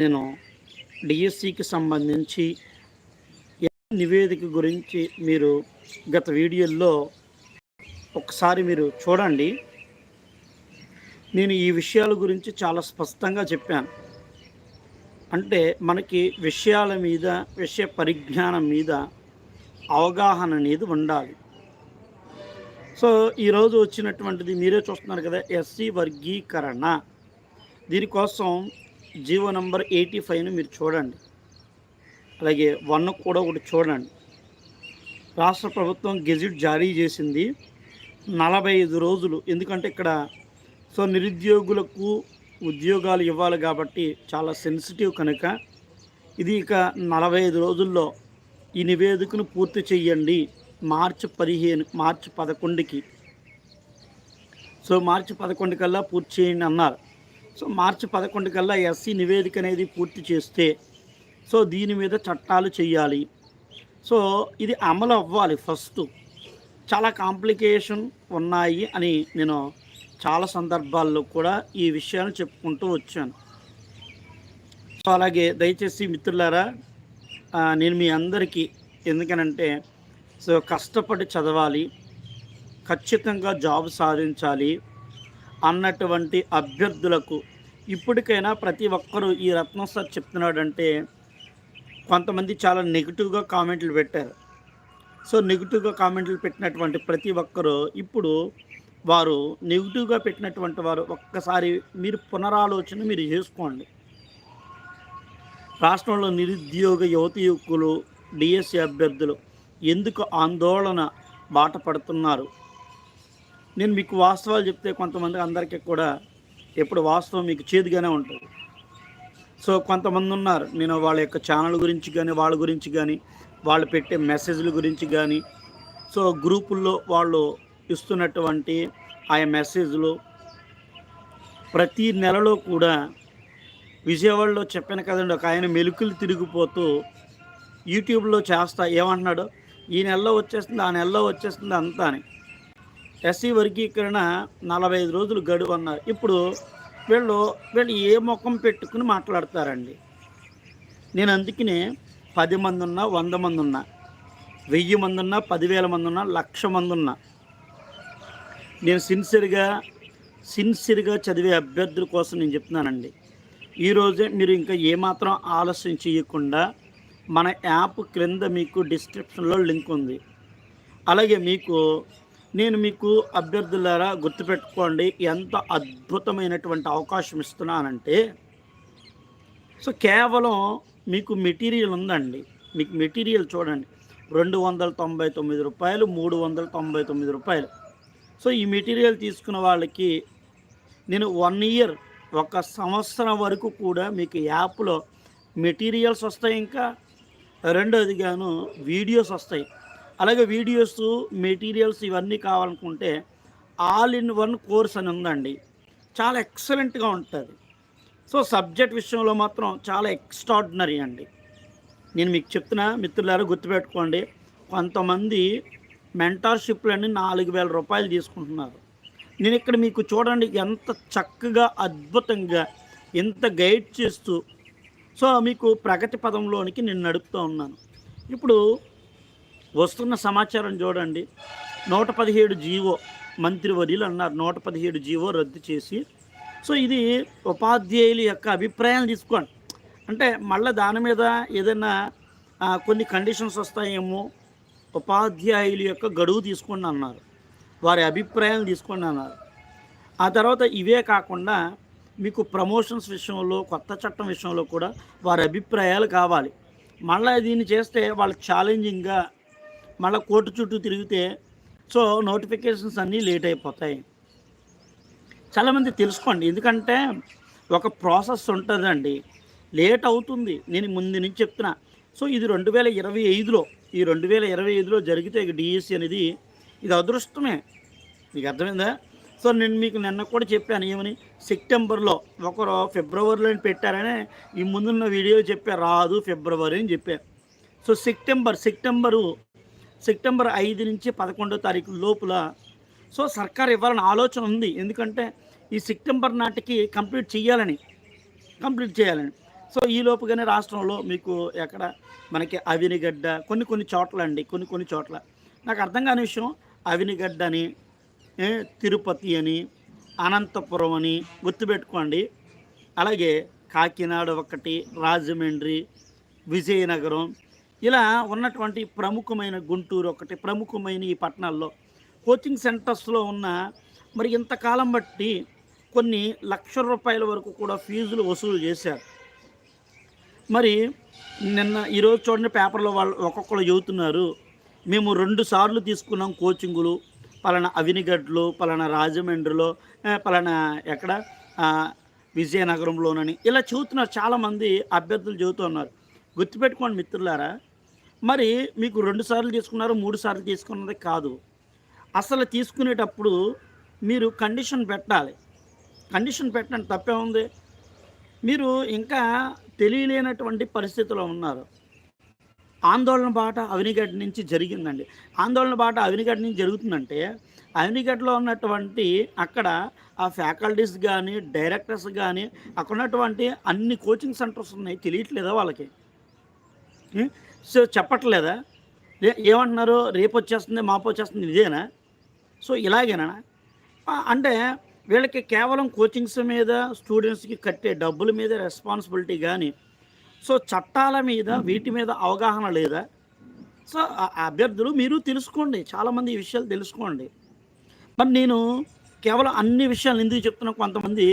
నేను డిఎస్సికి సంబంధించి నివేదిక గురించి మీరు గత వీడియోల్లో ఒకసారి మీరు చూడండి. నేను ఈ విషయాల గురించి చాలా స్పష్టంగా చెప్పాను. అంటే మనకి విషయాల మీద విషయ పరిజ్ఞానం మీద అవగాహన అనేది ఉండాలి. సో ఈరోజు వచ్చినటువంటిది మీరే చూస్తున్నారు కదా ఎస్సీ వర్గీకరణ. దీనికోసం జీవో నంబర్ ఎయిటీ ఫైవ్ని మీరు చూడండి. అలాగే వన్ కూడా ఒకటి చూడండి. రాష్ట్ర ప్రభుత్వం గెజిట్ జారీ చేసింది. నలభై ఐదు రోజులు. ఎందుకంటే ఇక్కడ సో నిరుద్యోగులకు ఉద్యోగాలు ఇవ్వాలి కాబట్టి చాలా సెన్సిటివ్ కనుక ఇది ఇక నలభై ఐదు రోజుల్లో ఈ నివేదికను పూర్తి చేయండి. మార్చి పదిహేను మార్చి పదకొండుకి. సో మార్చి పదకొండు కల్లా పూర్తి చేయండి అన్నారు. సో మార్చి పదకొండు కల్లా ఎస్సీ నివేదిక అనేది పూర్తి చేస్తే సో దీని మీద చట్టాలు చేయాలి సో ఇది అమలు అవ్వాలి ఫస్ట్. చాలా కాంప్లికేషన్ ఉన్నాయి అని నేను చాలా సందర్భాల్లో కూడా ఈ విషయాన్ని చెప్పుకుంటూ వచ్చాను. సో అలాగే దయచేసి మిత్రులారా నేను మీ అందరికీ ఎందుకనంటే సో కష్టపడి చదవాలి ఖచ్చితంగా జాబ్ సాధించాలి అన్నటువంటి అభ్యర్థులకు ఇప్పటికైనా ప్రతి ఒక్కరూ ఈ రత్నం సార్ చెప్తున్నాడంటే కొంతమంది చాలా నెగిటివ్గా కామెంట్లు పెట్టారు. సో నెగిటివ్గా కామెంట్లు పెట్టినటువంటి ప్రతి ఒక్కరూ ఇప్పుడు వారు నెగిటివ్గా పెట్టినటువంటి వారు ఒక్కసారి మీరు పునరాలోచన మీరు చేసుకోండి. రాష్ట్రంలో నిరుద్యోగ యువత యువకులు డిఎస్సి అభ్యర్థులు ఎందుకు ఆందోళన బాట పడుతున్నారు? నేను మీకు వాస్తవాలు చెప్తే కొంతమంది అందరికీ కూడా ఎప్పుడు వాస్తవం మీకు చేదుగానే ఉంటుంది. సో కొంతమంది ఉన్నారు. నేను వాళ్ళ యొక్క ఛానల్ గురించి కానీ వాళ్ళ గురించి కానీ వాళ్ళు పెట్టే మెసేజ్ల గురించి కానీ సో గ్రూపుల్లో వాళ్ళు ఇస్తున్నటువంటి ఆయా మెసేజ్లు ప్రతి నెలలో కూడా విజయవాడలో చెప్పాను కదండి ఒక ఆయన మెలుకులు తిరిగిపోతూ యూట్యూబ్లో చేస్తా. ఏమంటున్నాడు? ఈ నెలలో వచ్చేస్తుంది ఆ నెలలో వచ్చేస్తుంది అంతా అని. ఎస్సీ వర్గీకరణ నలభై ఐదు రోజులు గడువు అన్నారు ఇప్పుడు వీళ్ళు వీళ్ళు ఏ ముఖం పెట్టుకుని మాట్లాడతారండి? నేను అందుకనే పది మంది ఉన్నా వంద మంది ఉన్నా వెయ్యి మంది ఉన్నా పదివేల మంది ఉన్నా లక్ష మంది ఉన్నా నేను సిన్సియర్గా సిన్సియర్గా చదివే అభ్యర్థుల కోసం నేను చెప్తున్నానండి. ఈరోజే మీరు ఇంకా ఏమాత్రం ఆలస్యం చేయకుండా మన యాప్ క్రింద మీకు డిస్క్రిప్షన్లో లింక్ ఉంది. అలాగే మీకు నేను మీకు అభ్యర్థులారా గుర్తుపెట్టుకోండి ఎంత అద్భుతమైనటువంటి అవకాశం ఇస్తున్నానంటే సో కేవలం మీకు మెటీరియల్ ఉందండి. మీకు మెటీరియల్ చూడండి. రెండు వందల తొంభై తొమ్మిది రూపాయలు మూడు వందల తొంభై తొమ్మిది రూపాయలు. సో ఈ మెటీరియల్ తీసుకున్న వాళ్ళకి నేను వన్ ఇయర్ ఒక సంవత్సరం వరకు కూడా మీకు యాప్లో మెటీరియల్స్ వస్తాయి ఇంకా. రెండోది గాను వీడియోస్ వస్తాయి. అలాగే వీడియోస్ మెటీరియల్స్ ఇవన్నీ కావాలనుకుంటే ఆల్ ఇన్ వన్ కోర్స్ అని ఉందండి. చాలా ఎక్సలెంట్గా ఉంటుంది. సో సబ్జెక్ట్ విషయంలో మాత్రం చాలా ఎక్స్ట్రాడినరీ అండి. నేను మీకు చెప్తున్నా మిత్రులారా గుర్తుపెట్టుకోండి కొంతమంది మెంటార్షిప్లన్నీ నాలుగు వేల రూపాయలు తీసుకుంటున్నారు. నేను ఇక్కడ మీకు చూడండి ఎంత చక్కగా అద్భుతంగా ఎంత గైడ్ చేస్తూ సో మీకు ప్రగతి పదంలోనికి నేను నడుపుతూ ఉన్నాను. ఇప్పుడు వస్తున్న సమాచారం చూడండి. నూట పదిహేడు జీవో మంత్రివర్యులు అన్నారు. నూట పదిహేడు జీవో రద్దు చేసి. సో ఇది ఉపాధ్యాయుల యొక్క అభిప్రాయాలు తీసుకోండి. అంటే మళ్ళీ దాని మీద ఏదైనా కొన్ని కండిషన్స్ వస్తాయేమో ఉపాధ్యాయుల యొక్క గడువు తీసుకోండి అన్నారు. వారి అభిప్రాయాలు తీసుకోండి అన్నారు. ఆ తర్వాత ఇవే కాకుండా మీకు ప్రమోషన్స్ విషయంలో కొత్త చట్టం విషయంలో కూడా వారి అభిప్రాయాలు కావాలి. మళ్ళీ దీన్ని చేస్తే వాళ్ళు ఛాలెంజింగ్గా మళ్ళీ కోర్టు చుట్టూ తిరిగితే సో నోటిఫికేషన్స్ అన్నీ లేట్ అయిపోతాయి. చాలామంది తెలుసుకోండి. ఎందుకంటే ఒక ప్రాసెస్ ఉంటుందండి. లేట్ అవుతుంది. నేను ముందు నుంచి చెప్తున్నా. సో ఇది రెండు వేల ఇరవై ఐదులో ఈ రెండు వేల ఇరవై ఐదులో జరిగితే డిఎస్సి అనేది ఇది అదృష్టమే. మీకు అర్థమైందా? సో నేను మీకు నిన్న కూడా చెప్పాను ఏమని? సెప్టెంబర్లో ఒకరు ఫిబ్రవరిలో పెట్టారని ఈ ముందున్న వీడియో చెప్పారు రాదు ఫిబ్రవరి అని చెప్పారు సో సెప్టెంబర్ సెప్టెంబరు సెప్టెంబర్ ఐదు నుంచి పదకొండో తారీఖు లోపల. సో సర్కార్ ఇవ్వాలని ఆలోచన ఉంది. ఎందుకంటే ఈ సెప్టెంబర్ నాటికి కంప్లీట్ చేయాలని కంప్లీట్ చేయాలని. సో ఈ లోపుగానే రాష్ట్రంలో మీకు ఎక్కడ మనకి అవినిగడ్డ కొన్ని కొన్ని చోట్ల అండి కొన్ని కొన్ని చోట్ల. నాకు అర్థం కాని విషయం అవినిగడ్డ అని తిరుపతి అని అనంతపురం అని గుర్తుపెట్టుకోండి అలాగే కాకినాడ ఒకటి రాజమండ్రి విజయనగరం ఇలా ఉన్నటువంటి ప్రముఖమైన గుంటూరు ఒకటి ప్రముఖమైన ఈ పట్టణాల్లో కోచింగ్ సెంటర్స్లో ఉన్న మరి ఇంతకాలం బట్టి కొన్ని లక్ష రూపాయల వరకు కూడా ఫీజులు వసూలు చేశారు. మరి నిన్న ఈరోజు చూడండి పేపర్లో వాళ్ళు ఒక్కొక్కరు చెబుతున్నారు మేము రెండు సార్లు తీసుకున్నాం కోచింగులు పలానా అవినిగడ్లు పలానా రాజమండ్రిలో పలానా ఎక్కడ విజయనగరంలోనని ఇలా చెబుతున్నారు. చాలామంది అభ్యర్థులు చెబుతున్నారు గుర్తుపెట్టుకోండి మిత్రులారా మరి మీకు రెండు సార్లు తీసుకున్నారు మూడు సార్లు తీసుకున్నది కాదు. అసలు తీసుకునేటప్పుడు మీరు కండిషన్ పెట్టాలి. కండిషన్ పెట్టండి తప్పే ఉంది. మీరు ఇంకా తెలియలేనటువంటి పరిస్థితిలో ఉన్నారు. ఆందోళన బాట అవినిగడ్డ నుంచి జరిగిందండి. ఆందోళన బాట అవినిగడ్డ నుంచి జరుగుతుందంటే అవినిగడ్డలో ఉన్నటువంటి అక్కడ ఆ ఫ్యాకల్టీస్ కానీ డైరెక్టర్స్ కానీ అక్కడ ఉన్నటువంటి అన్ని కోచింగ్ సెంటర్స్ ఉన్నాయి. తెలియట్లేదా వాళ్ళకి? సో చెప్పట్లేదా? ఏమంటున్నారు? రేపు వచ్చేస్తుంది మాపు వచ్చేస్తుంది ఇదేనా? సో ఇలాగేనా? అంటే వీళ్ళకి కేవలం కోచింగ్స్ మీద స్టూడెంట్స్కి కట్టే డబ్బుల మీద రెస్పాన్సిబిలిటీ కానీ సో చట్టాల మీద వీటి మీద అవగాహన లేదా? సో ఆ అభ్యర్థులు మీరు తెలుసుకోండి చాలామంది ఈ విషయాలు తెలుసుకోండి. మరి నేను కేవలం అన్ని విషయాలు ఎందుకు చెప్తున్నా? కొంతమంది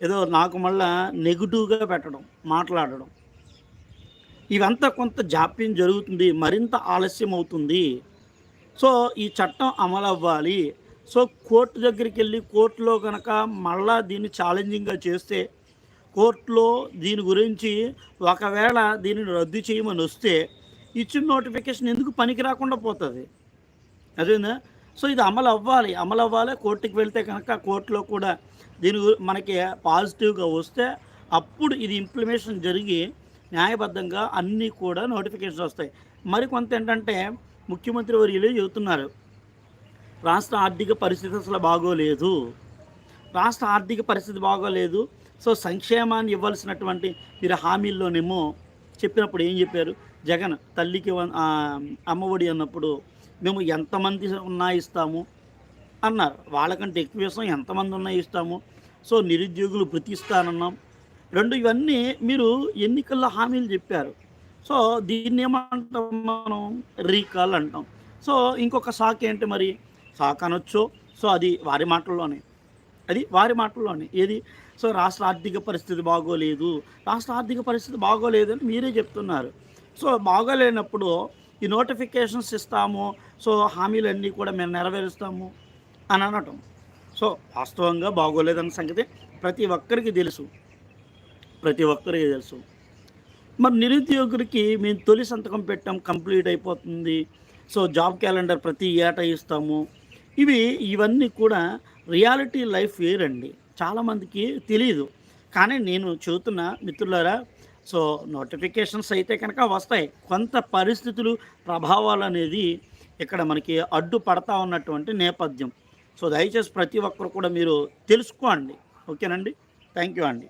ఏదో నాకు మళ్ళీ నెగిటివ్గా పెట్టడం మాట్లాడడం. ఇవంతా కొంత జాప్యం జరుగుతుంది మరింత ఆలస్యం అవుతుంది సో ఈ చట్టం అమలు అవ్వాలి సో కోర్టు దగ్గరికి వెళ్ళి కోర్టులో కనుక మళ్ళా దీన్ని ఛాలెంజింగ్గా చేస్తే కోర్టులో దీని గురించి ఒకవేళ దీనిని రద్దు చేయమని వస్తే ఇచ్చిన నోటిఫికేషన్ ఎందుకు పనికి రాకుండా పోతుంది? అదేనా సో ఇది అమలు అవ్వాలి అమలు అవ్వాలి కోర్టుకి వెళ్తే కనుక కోర్టులో కూడా దీని గు- మనకి పాజిటివ్గా వస్తే అప్పుడు ఇది ఇంప్లిమేషన్ జరిగి న్యాయబద్ధంగా అన్నీ కూడా నోటిఫికేషన్స్ వస్తాయి. మరి కొంత ఏంటంటే ముఖ్యమంత్రి వర్యులు చెబుతున్నారు. రాష్ట్ర ఆర్థిక పరిస్థితి అసలు బాగోలేదు. రాష్ట్ర ఆర్థిక పరిస్థితి బాగోలేదు. సో సంక్షేమాన్ని ఇవ్వాల్సినటువంటి మీరు హామీల్లోనేమో చెప్పినప్పుడు ఏం చెప్పారు? జగన్ తల్లికి అమ్మఒడి అన్నప్పుడు మేము ఎంతమంది ఉన్నా ఇస్తాము అన్నారు. వాళ్ళకంటే ఎక్కువ ఇస్తాం ఎంతమంది ఉన్నా ఇస్తాము. సో నిరుద్యోగులు వృత్తి రెండు ఇవన్నీ మీరు ఎన్నికల్లో హామీలు చెప్పారు. సో దీన్ని ఏమంటాం మనం? రీకాల్ అంటాం. సో ఇంకొక సాక్ ఏంటి మరి? సాక్ అనొచ్చు. సో అది వారి మాటల్లోనే. అది వారి మాటల్లోనే. ఏది? సో రాష్ట్ర ఆర్థిక పరిస్థితి బాగోలేదు. రాష్ట్ర ఆర్థిక పరిస్థితి బాగోలేదు అని మీరే చెప్తున్నారు. సో బాగోలేనప్పుడు ఈ నోటిఫికేషన్స్ ఇస్తాము. సో హామీలన్నీ కూడా మేము నెరవేరుస్తాము అని అనటం. సో వాస్తవంగా బాగోలేదన్న సంగతి ప్రతి ఒక్కరికి తెలుసు. ప్రతి ఒక్కరికి తెలుసు. మరి నిరుద్యోగులకి మేము తొలి సంతకం పెట్టాం కంప్లీట్ అయిపోతుంది. సో జాబ్ క్యాలెండర్ ప్రతి ఏటా ఇస్తాము. ఇవి ఇవన్నీ కూడా రియాలిటీ లైఫ్ వేరండి. చాలామందికి తెలియదు కానీ నేను చెబుతున్న మిత్రులారా సో నోటిఫికేషన్స్ అయితే కనుక వస్తాయి. కొంత పరిస్థితులు ప్రభావాలు అనేది ఇక్కడ మనకి అడ్డు పడతా ఉన్నటువంటి నేపథ్యం. సో దయచేసి ప్రతి ఒక్కరు కూడా మీరు తెలుసుకోండి. ఓకేనండి? థ్యాంక్ యూ అండి.